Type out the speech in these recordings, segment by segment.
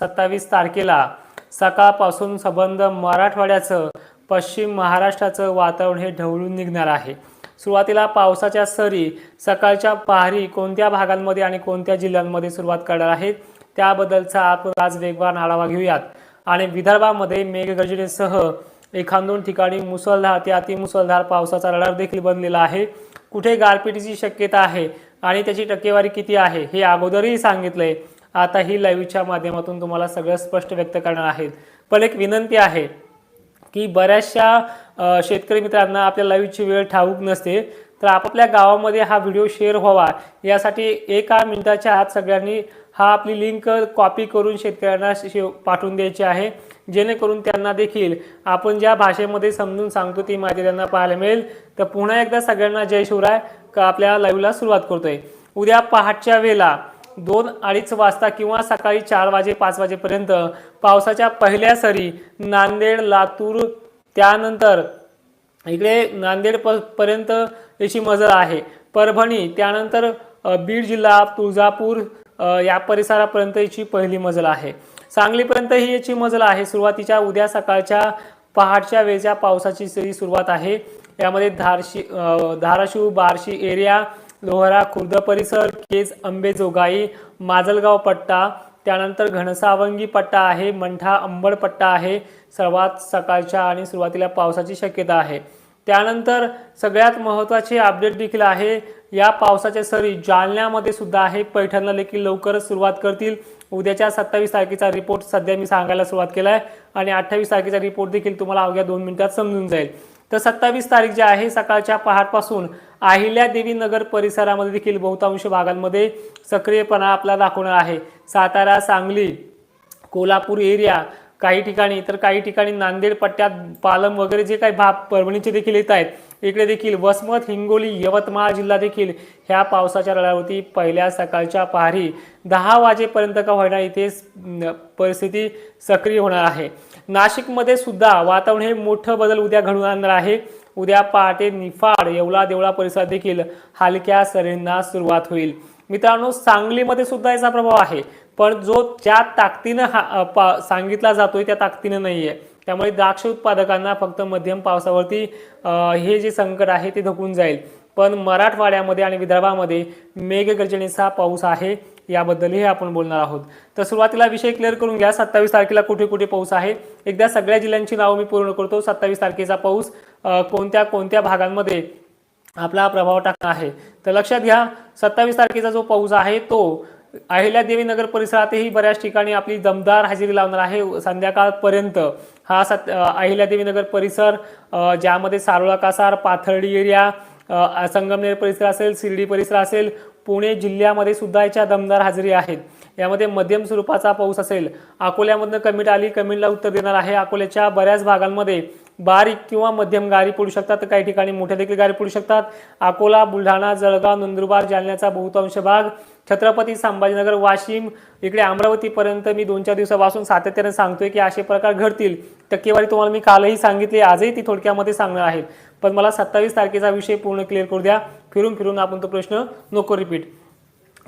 सत्तावीस तारखेला सकाळपासून संबंध मराठवाड्याचं पश्चिम महाराष्ट्राचं वातावरण हे ढवळून निघणार आहे. सुरुवातीला पावसाच्या सरी सकाळच्या पहारी कोणत्या भागांमध्ये आणि कोणत्या जिल्ह्यांमध्ये सुरुवात करणार आहेत त्याबद्दलचा आपण आज वेगवान आढावा घेऊयात. आणि विदर्भामध्ये मेघगर्जनेसह एखाद दोन ठिकाणी मुसळधार ते अतिमुसळधार पावसाचा रडार देखील बनलेला आहे. कुठे गारपिटीची शक्यता आहे आणि त्याची टक्केवारी किती आहे हे अगोदरही सांगितलंय. आता ही लाईव्हच्या माध्यमातून तुम्हाला सगळं स्पष्ट व्यक्त करणार आहेत. पण एक विनंती आहे की बऱ्याचशा शेतकरी मित्रांना आपल्या लाईव्हची वेळ ठाऊक नसते तर आपापल्या गावामध्ये हा व्हिडिओ शेअर व्हावा. यासाठी एका मिनिटाच्या आत सगळ्यांनी हा आपली लिंक कॉपी करून शेतकऱ्यांना शे- पाठवून द्यायची आहे. जेणेकरून त्यांना देखील आपण ज्या भाषेमध्ये समजून सांगतो ती माहिती त्यांना पाहायला मिळेल. तर पुन्हा एकदा सगळ्यांना जय शिवराय का आपल्या लाईव्हला सुरुवात करतोय. उद्या पहाटच्या वेळेला दोन अडीच वाजता किंवा सकाळी चार वाजे पाच वाजेपर्यंत पावसाच्या पहिल्या सरी नांदेड लातूर त्यानंतर इकडे नांदेड प पर्यंत याची मजल आहे. परभणी त्यानंतर बीड जिल्हा तुळजापूर या परिसरापर्यंत याची पहिली मजल आहे. सांगलीपर्यंत ही याची मजल आहे. सुरुवातीच्या उद्या सकाळच्या पहाटच्या वेळच्या पावसाची सरी सुरुवात आहे. यामध्ये धारशी धाराशिव बार्शी एरिया लोहरा खुर्द परिसर केज अंबेजोगाई माजलगाव पट्टा त्यानंतर घनसावंगी पट्टा आहे मंठा अंबड पट्टा आहे सर्वात सकाळच्या आणि सुरुवातीला पावसाची शक्यता आहे. त्यानंतर सगळ्यात महत्त्वाचे अपडेट देखील आहे या पावसाच्या सरी जालन्यामध्ये सुद्धा आहे पैठणला देखील लवकरच सुरुवात करतील. उद्याच्या सत्तावीस तारखेचा रिपोर्ट सध्या मी सांगायला सुरुवात केला आहे आणि अठ्ठावीस तारखेचा रिपोर्ट देखील तुम्हाला अवघ्या दोन मिनिटात समजून जाईल. तर सत्तावीस तारीख जे आहे सकाळच्या पहाटपासून अहिल्यादेवी नगर परिसरामध्ये देखील बहुतांश भागांमध्ये सक्रियपणा आपला दाखवणार आहे. सातारा सांगली कोल्हापूर एरिया काही ठिकाणी तर काही ठिकाणी नांदेड पट्ट्यात पालम वगैरे जे काही भाग परभणीचे देखील येत आहेत इकडे देखील वसमत हिंगोली यवतमाळ जिल्हा देखील ह्या पावसाच्या रडावरती पहिल्या सकाळच्या पहारी दहा वाजेपर्यंत का होईना इथे परिस्थिती सक्रिय होणार आहे. नाशिकमध्ये सुद्धा वातावरण हे मोठं बदल उद्या घडून आणणार आहे. उद्या पहाटे निफाड येवला देवळा परिसरात देखील हलक्या सरींना सुरुवात होईल. मित्रांनो सांगलीमध्ये सुद्धा याचा प्रभाव आहे. पण जो ज्या ताकदीनं हा पा सांगितला जातोय त्या ताकदीनं नाही आहे त्यामुळे द्राक्ष उत्पादकांना फक्त मध्यम पावसावरती हे जे संकट आहे ते धकून जाईल. पण मराठवाड्यामध्ये आणि विदर्भामध्ये मेघगर्जनेचा पाऊस आहे. याबद्दलही आपण बोलणार आहोत. तर सुरुवातीला विषय क्लिअर करून घ्या. सत्तावीस तारखेला कुठे कुठे पाऊस आहे? एकदा सगळ्या जिल्ह्यांची नावं मी पूर्ण करतो. सत्तावीस तारखेचा पाऊस कोणत्या कोणत्या भागांमध्ये आपला प्रभाव टाकणार आहे? तर लक्षात घ्या सत्तावीस तारखेचा जो पाऊस आहे तो अहिल्यादेवी नगर परिसरातही बऱ्याच ठिकाणी आपली दमदार हजेरी लावणार आहे. संध्याकाळपर्यंत हा सत अहिल्यादेवी नगर परिसर ज्यामध्ये सारोळा कासार पाथर्डी एरिया संगमनेर परिसर असेल शिर्डी परिसर असेल पुणे जिल्ह्यामध्ये सुद्धा याच्या दमदार हजेरी आहेत. यामध्ये मध्यम स्वरूपाचा पाऊस असेल अकोल्यामधनं कमीट आली कमीटला उत्तर देणार आहे. अकोल्याच्या बऱ्याच भागांमध्ये बारीक किंवा मध्यम गारी पडू शकतात. तर काही ठिकाणी मोठ्या देखील गारी पडू शकतात. अकोला बुलढाणा जळगाव नंदुरबार जालन्याचा बहुतांश भाग छत्रपती संभाजीनगर वाशिम इकडे अमरावतीपर्यंत मी दोन चार दिवसापासून सातत्याने सांगतोय की असे प्रकार घडतील. टक्केवारी तुम्हाला मी कालही सांगितली आजही ती थोडक्यामध्ये सांगणार आहे. पण मला सत्तावीस तारखेचा विषय पूर्ण क्लिअर करू द्या. फिरून फिरून आपण तो प्रश्न नको रिपीट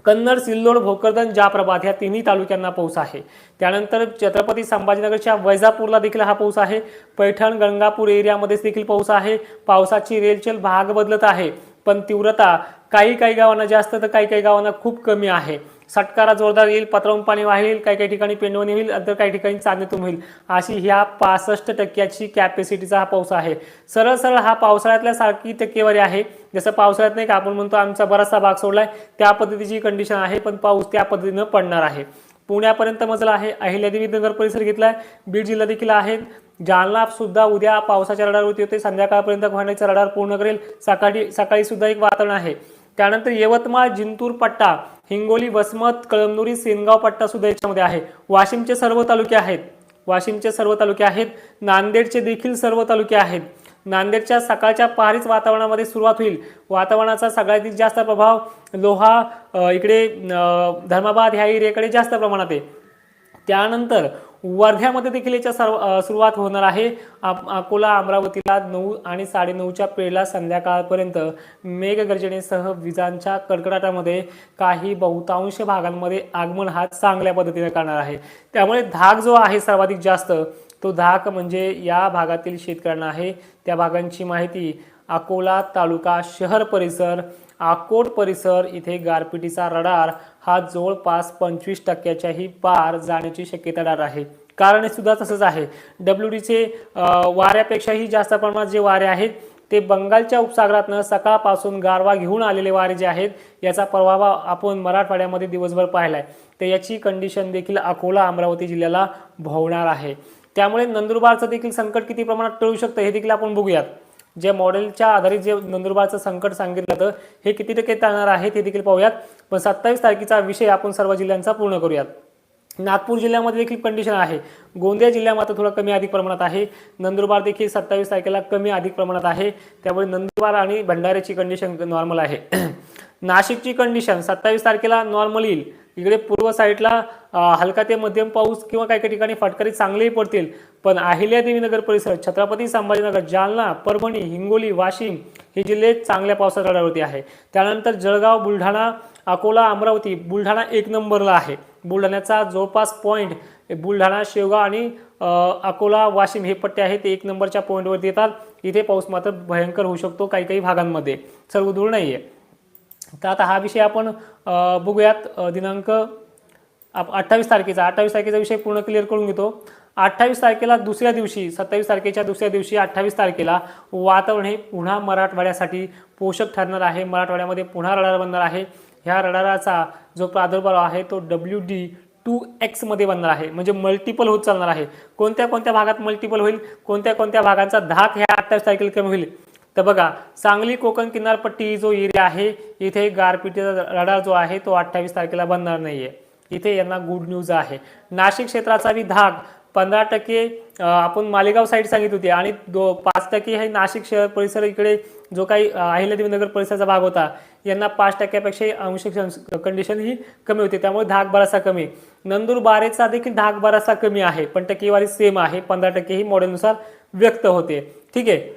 कन्नड सिल्लोड भोकरदन जाप्रभात ह्या तिन्ही तालुक्यांना पाऊस आहे. त्यानंतर छत्रपती संभाजीनगरच्या वैजापूरला देखील हा पाऊस आहे. पैठण गंगापूर एरियामध्येच देखील पाऊस आहे. पावसाची रेलचेल भाग बदलत आहे. पण तीव्रता काही काही गावांना जास्त तर काही काही गावांना खूप कमी आहे. सटकारा जोरदार येईल पत्रावून पाणी वाहील काही काही ठिकाणी पेंडवणी होईल तर काही ठिकाणी चांदीतून होईल. अशी ह्या पासष्ट टक्क्याची कॅपॅसिटीचा हा पाऊस आहे. सरळ सरळ हा पावसाळ्यातल्या सारखी टक्केवारी आहे. जसं पावसाळ्यात नाही का आपण म्हणतो आमचा बराचसा भाग सोडलाय त्या पद्धतीची कंडिशन आहे पण पाऊस त्या पद्धतीनं पडणार आहे. पुण्यापर्यंत मजला आहे अहिल्यादेवी नगर परिसर घेतलाय बीड जिल्हा देखील आहे. जालना सुद्धा उद्या पावसाच्या रडारवरती होते संध्याकाळपर्यंत वाहण्याचा रडार पूर्ण करेल. सकाळी सकाळी सुद्धा एक वातावरण आहे. त्यानंतर यवतमाळ जिंतूर पट्टा हिंगोली वसमत कळमनुरी सेनगाव पट्टा सुद्धा याच्यामध्ये आहे. वाशिमचे सर्व तालुके आहेत. वाशिमचे सर्व तालुके आहेत. नांदेडचे देखील सर्व तालुके आहेत. नांदेडच्या सकाळच्या पहारीच वातावरणामध्ये सुरुवात होईल. वातावरणाचा सगळ्यात जास्त प्रभाव लोहा इकडे धर्माबाद ह्या एरियाकडे जास्त प्रमाणात आहे. त्यानंतर वर्ध्यामध्ये देखील याच्या सर्व सुरुवात होणार आहे. आप- अकोला अमरावतीला नऊ आणि साडेनऊच्या पेरला संध्याकाळपर्यंत मेघगर्जनेसह विजांच्या कडकडाटामध्ये काही बहुतांश भागांमध्ये आगमन हा चांगल्या पद्धतीने करणार आहे. त्यामुळे धाक जो आहे सर्वाधिक जास्त तो धाक म्हणजे या भागातील शेतकऱ्यांना आहे. त्या भागांची माहिती अकोला तालुका शहर परिसर आकोट परिसर इथे गारपिटीचा रडार हा जवळपास पंचवीस टक्क्याच्याही पार जाण्याची शक्यता डार आहे. कारण हे सुद्धा तसंच आहे. डब्ल्यू डीचे वाऱ्यापेक्षाही जास्त प्रमाणात जे वारे आहेत ते बंगालच्या उपसागरातनं सकाळपासून गारवा घेऊन आलेले वारे जे आहेत याचा प्रभाव आपण मराठवाड्यामध्ये दिवसभर पाहिला आहे तर याची कंडिशन देखील अकोला अमरावती जिल्ह्याला भोवणार आहे. त्यामुळे नंदुरबारचं देखील संकट किती प्रमाणात टळू शकतं हे देखील आपण बघूयात. जे मॉडेलच्या आधारित जे नंदुरबारचं संकट सांगितलं जातं हे किती टक्के टाळणार आहे ते देखील पाहूयात. पण सत्तावीस तारखेचा विषय आपण सर्व जिल्ह्यांचा पूर्ण करूयात. नागपूर जिल्ह्यामध्ये देखील कंडिशन आहे. गोंदिया जिल्हा मात्र थोडा कमी अधिक प्रमाणात आहे. नंदुरबार देखील सत्तावीस तारखेला कमी अधिक प्रमाणात आहे. त्यामुळे नंदुरबार आणि भंडाऱ्याची कंडिशन नॉर्मल आहे. नाशिकची कंडिशन सत्तावीस तारखेला नॉर्मल येईल. इकडे पूर्व साईडला हलका ते मध्यम पाऊस किंवा काही काही ठिकाणी फटकारी चांगलेही पडतील. पण अहिल्यादेवीनगर परिसर छत्रपती संभाजीनगर जालना परभणी हिंगोली वाशिम हे जिल्हे चांगल्या पावसाच्या रडावरती आहे. त्यानंतर जळगाव बुलढाणा अकोला अमरावती बुलढाणा एक नंबरला आहे. बुलढाण्याचा जवळपास पॉईंट बुलढाणा शेवगाव आणि अकोला वाशिम हे पट्टे आहेत ते एक नंबरच्या पॉईंटवरती येतात. इथे पाऊस मात्र भयंकर होऊ शकतो काही काही भागांमध्ये. सर्व दूर नाही आहे तर आता हा विषय आपण बघूयात. दिनांक आप अठ्ठावीस तारखेचा अठ्ठावीस तारखेचा विषय पूर्ण क्लिअर करून घेतो. अठ्ठावीस तारखेला दुसऱ्या दिवशी सत्तावीस तारखेच्या दुसऱ्या दिवशी अठ्ठावीस तारखेला वातावरण हे पुन्हा मराठवाड्यासाठी पोषक ठरणार आहे. मराठवाड्यामध्ये पुन्हा रडार बनणार आहे. ह्या रडाराचा जो प्रादुर्भाव आहे तो डब्ल्यू डी टू एक्समध्ये बनणार आहे. म्हणजे मल्टिपल होत चालणार आहे. कोणत्या कोणत्या भागात मल्टिपल होईल? कोणत्या कोणत्या भागांचा धाक ह्या अठ्ठावीस तारखेला कमी होईल? तर बघा सांगली कोकण किनारपट्टी जो एरिया आहे इथे गारपिटीचा रडार जो आहे तो अठ्ठावीस तारखेला बनणार नाही आहे इथे यांना गुड न्यूज आहे. नाशिक क्षेत्राचा विधाग पंधरा टक्के आपण मालेगाव साईड सांगितली होती आणि दो पाच टक्के हे नाशिक शहर परिसर इकडे जो काही अं, अहिल्यादेवीनगर परिसराचा भाग होता यांना पाच टक्क्यापेक्षा अंशिक कंडिशन ही कमी होती. त्यामुळे धाक बरासा कमी. नंदुरबारेचा देखील धाक बरासा कमी आहे पण टक्केवारी सेम आहे. पंधरा टक्के ही मॉडेलनुसार व्यक्त होते. ठीक आहे.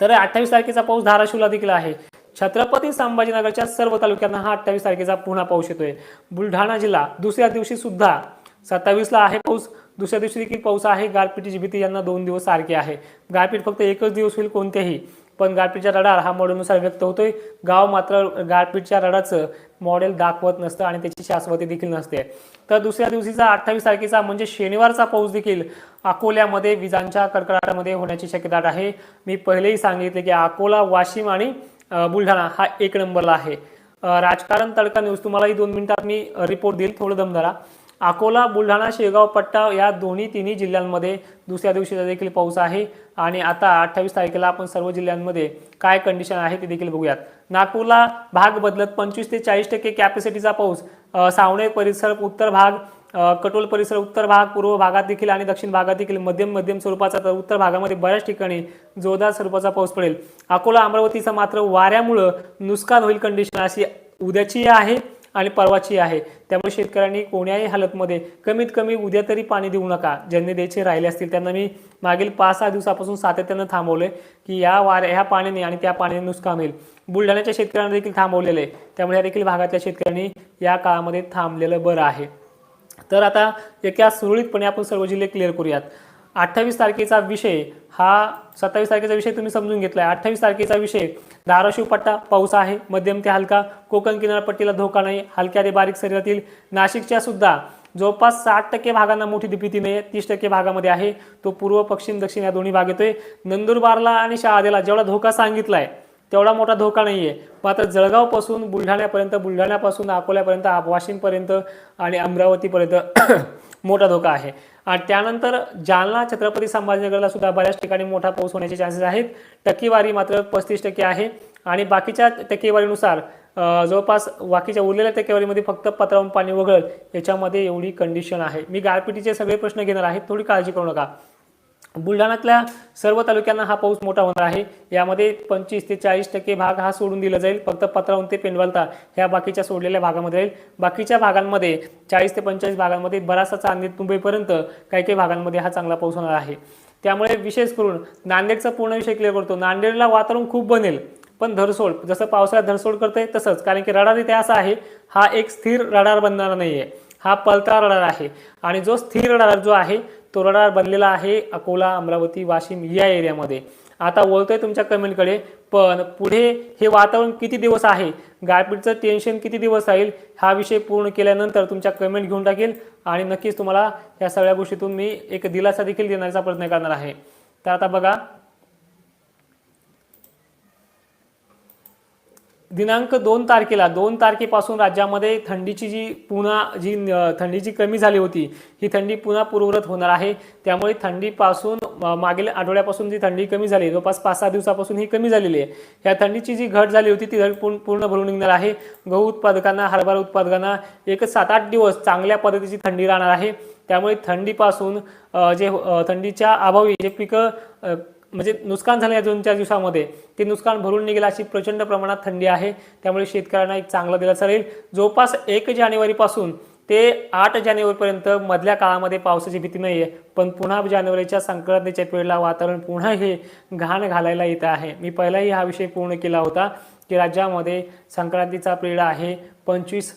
तर अठ्ठावीस तारखेचा पाऊस धाराशिवला देखील आहे. छत्रपती संभाजीनगरच्या सर्व तालुक्यांना हा अठ्ठावीस तारखेचा पुन्हा पाऊस येतोय. बुलढाणा जिल्हा दुसऱ्या दिवशी सुद्धा सत्तावीसला आहे पाऊस. दुसऱ्या दिवशी देखील पाऊस आहे. गारपीटची भीती यांना दोन दिवस सारखी आहे. गारपीट फक्त एकच दिवस होईल कोणत्याही पण गारपीटच्या रडार हा मॉडेलनुसार व्यक्त होतोय. गाव मात्र गारपीटच्या रडाचं मॉडेल दाखवत नसतं आणि त्याची शाश्वती देखील नसते. तर दुसऱ्या दिवशीचा अठ्ठावीस तारखेचा म्हणजे शनिवारचा पाऊस देखील अकोल्यामध्ये विजांच्या कडकडाटामध्ये होण्याची शक्यता आहे. मी पहिलेही सांगितले की अकोला वाशिम आणि बुलढाणा हा एक नंबरला आहे. राजकारण तडका न्यूज तुम्हालाही दोन मिनिटात मी रिपोर्ट देईल थोडं दमदारा अकोला बुलढाणा शेगाव पट्टा या दोन्ही तिन्ही जिल्ह्यांमध्ये दुसऱ्या दिवशीचा देखील पाऊस आहे आणि आता अठ्ठावीस तारखेला आपण सर्व जिल्ह्यांमध्ये काय कंडिशन आहे ते देखील बघूयात. नागपूरला भाग बदलत पंचवीस ते चाळीस टक्के कॅपॅसिटीचा पाऊस. सावणे परिसर उत्तर भाग कटोल परिसर उत्तर भाग पूर्व भागात देखील आणि दक्षिण भागात देखील मध्यम मध्यम स्वरूपाचा तर उत्तर भागामध्ये बऱ्याच ठिकाणी जोरदार स्वरूपाचा पाऊस पडेल. अकोला अमरावतीचं मात्र वाऱ्यामुळं नुकसान होईल कंडिशन अशी उद्याची आहे आणि परवाची आहे. त्यामुळे शेतकऱ्यांनी कोण्याही हालतमध्ये कमीत कमी उद्या तरी पाणी देऊ नका. ज्यांनी द्यायचे राहिले असतील त्यांना मी मागील पाच सहा दिवसापासून सातत्यानं थांबवले की या वाऱ्या ह्या पाण्याने आणि त्या पाण्याने नुकसान होईल. बुलढाण्याच्या शेतकऱ्यांना देखील थांबवलेलं आहे. त्यामुळे या देखील भागातल्या शेतकऱ्यांनी या काळामध्ये थांबलेलं बरं आहे. तर आता एका सुरळीतपणे आपण सर्व जिल्हे क्लिअर करूयात. अठ्ठावीस तारखेचा विषय हा सत्तावीस तारखेचा विषय तुम्ही समजून घेतला आहे अठ्ठावीस तारखेचा विषय धाराशिव पट्टा पाऊस आहे मध्यम ते हलका कोकण किनारपट्टीला धोका नाही हलक्या ते बारीक शरीरातील नाशिकच्या सुद्धा जवळपास साठ टक्के भागांना मोठी भीती नाही तीस टक्के भागामध्ये आहे. तो पूर्व पश्चिम दक्षिण या दोन्ही भाग येतोय. नंदुरबारला आणि शहादेला जेवढा धोका सांगितला आहे तेवढा मोठा धोका नाही आहे मात्र जळगावपासून बुलढाण्यापर्यंत बुलढाण्यापासून अकोल्यापर्यंत वाशिमपर्यंत आणि अमरावतीपर्यंत मोठा धोका आहे. आणि त्यानंतर जालना छत्रपती संभाजीनगरला सुद्धा बऱ्याच ठिकाणी मोठा पाऊस होण्याचे चान्सेस आहेत. टक्केवारी मात्र पस्तीस टक्के आहे. आणि बाकीच्या टक्केवारीनुसार जवळपास बाकीच्या उरलेल्या टक्केवारीमध्ये फक्त पत्रावून पाणी वगळ याच्यामध्ये एवढी कंडिशन आहे. मी गारपिटीचे सगळे प्रश्न घेणार आहे. थोडी काळजी करू नका. बुलढाण्यातल्या सर्व तालुक्यांना हा पाऊस मोठा होणार आहे. यामध्ये पंचवीस ते चाळीस टक्के भाग हा सोडून दिला जाईल. फक्त पत्रावून ते पेंडवलता ह्या बाकीच्या सोडलेल्या भागामध्ये राहील. बाकीच्या भागांमध्ये चाळीस ते पंचेचाळीस भागांमध्ये बराचसा चांदी मुंबईपर्यंत काही काही भागांमध्ये हा चांगला पाऊस होणार आहे. त्यामुळे विशेष करून नांदेडचा पूर्ण विषय क्लिअर करतो. नांदेडला वातावरण खूप बनेल पण धरसोड जसं पावसाळ्यात धरसोड करते तसंच. कारण की रडार इथे असा आहे हा एक स्थिर रडार बनणार नाही आहे हा पलता रडार आहे. आणि जो स्थिर रडार जो आहे तोरडार बनलेला आहे अकोला अमरावती वाशिम या एरियामध्ये. आता बोलतोय तुमच्या कमेंटकडे पण पुढे हे वातावरण किती दिवस आहे? गारपीटचं टेन्शन किती दिवस राहील? हा विषय पूर्ण केल्यानंतर तुमच्या कमेंट घेऊन टाकेल आणि नक्कीच तुम्हाला या सगळ्या गोष्टीतून मी एक दिलासा देखील देण्याचा प्रयत्न करणार आहे. तर आता बघा दिनांक दोन तारखेला दोन तारखेपासून राज्यामध्ये थंडीची जी पुन्हा जी थंडीची कमी झाली होती ही थंडी पुन्हा पूर्वरत होणार आहे. त्यामुळे थंडीपासून मागील आठवड्यापासून जी थंडी कमी झाली जवळपास पाच सहा दिवसापासून ही कमी झालेली आहे. या थंडीची जी घट झाली होती ती घट पूर्ण पूर्ण भरून निघणार आहे. गहू उत्पादकांना हरभरा उत्पादकांना एक सात आठ दिवस चांगल्या पद्धतीची थंडी राहणार आहे. त्यामुळे थंडीपासून जे थंडीच्या अभावी जे पिकं म्हणजे नुकसान झालं या दोन चार दिवसामध्ये ते नुकसान भरून निघेल अशी प्रचंड प्रमाणात थंडी आहे. त्यामुळे शेतकऱ्यांना एक चांगला दिलासा राहील. जवळपास एक जानेवारीपासून ते आठ जानेवारीपर्यंत मधल्या काळामध्ये पावसाची भीती नाही आहे पण पुन्हा जानेवारीच्या संक्रांतीच्या वेळेला वातावरण पुन्हा हे घाण घालायला येत आहे. मी पहिलाही हा विषय पूर्ण केला होता की राज्यामध्ये संक्रांतीचा पिरियड आहे. पंचवीस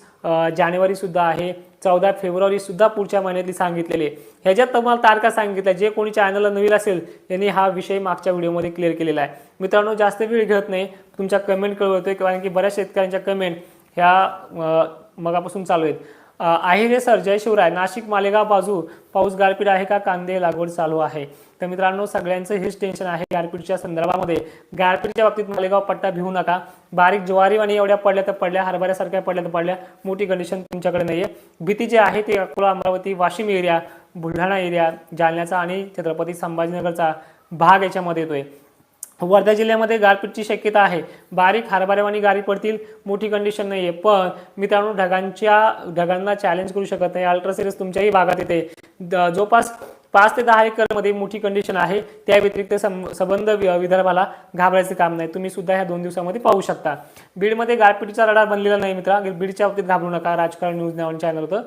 जानेवारीसुद्धा आहे. चौदा फेब्रुवारीसुद्धा पुढच्या महिन्यातली सांगितलेली आहे. ह्याच्यात तुम्हाला तारखा सांगितल्या जे कोणी चॅनलला नवीन असेल त्यांनी हा विषय मागच्या व्हिडिओमध्ये क्लिअर केलेला आहे. मित्रांनो जास्त वेळ घेत नाही. तुमच्या कमेंट कळवतोय कारण की बऱ्याच शेतकऱ्यांच्या कमेंट ह्या मगापासून चालू आहेत. आहे रे सर जय शिवराय. नाशिक मालेगाव बाजू पाऊस गारपीट आहे का? कांदे लागवड चालू आहे. तर मित्रांनो सगळ्यांचं हेच टेन्शन आहे गारपीटच्या संदर्भामध्ये. गारपीटच्या बाबतीत मालेगाव पट्टा भिवू नका. बारीक ज्वारी आणि एवढ्या पडल्या तर पडल्या हरभऱ्यासारख्या पडल्या तर पडल्या. मोठी कंडिशन तुमच्याकडे नाही आहे भीती जी आहे ती अकोला अमरावती वाशिम एरिया बुलढाणा एरिया जालन्याचा आणि छत्रपती संभाजीनगरचा भाग याच्यामध्ये येतोय. वर्धा जिल्ह्यामध्ये गारपीटची शक्यता आहे. बारीक हरभऱ्यावानी गारी पडतील मोठी कंडिशन नाही आहे पण मित्रांनो ढगांच्या ढगांना चॅलेंज करू शकत नाही. अल्ट्रा सिरीज तुमच्याही भागात येते. जोपास जवळपास पाच ते दहा एकरमध्ये मोठी कंडिशन आहे. त्या व्यतिरिक्त संबंध विदर्भाला घाबरायचं काम नाही. तुम्ही सुद्धा ह्या दोन दिवसामध्ये पाहू शकता. बीडमध्ये गारपीटचा रडार बनलेला नाही मित्रा. बीडच्या बाबतीत घाबरू नका. राजकारण न्यूज नावाने चॅनल होतं.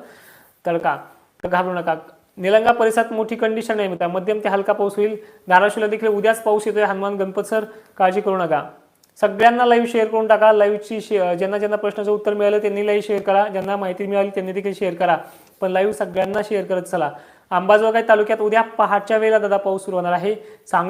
तडका. तर घाबरू नका. निलंगा परिसरात मोठी कंडिशन आहे मित्रा. मध्यम ते हलका पाऊस होईल. धाराशिवला देखील उद्याच पाऊस येतोय. हनुमान गणपत सर काळजी करू नका. सगळ्यांना लाईव्ह शेअर करून टाका. लाईव्हची शे ज्यांना ज्यांना प्रश्नाचं उत्तर मिळालं त्यांनी लाईव्ह शेअर करा. ज्यांना माहिती मिळाली त्यांनी देखील शेअर करा. पण लाईव्ह सगळ्यांना शेअर करत चला. अंबाजोगाई तालुक्यात उद्या पहाटच्या वेळेला दादा पाऊस सुरू होणार आहे.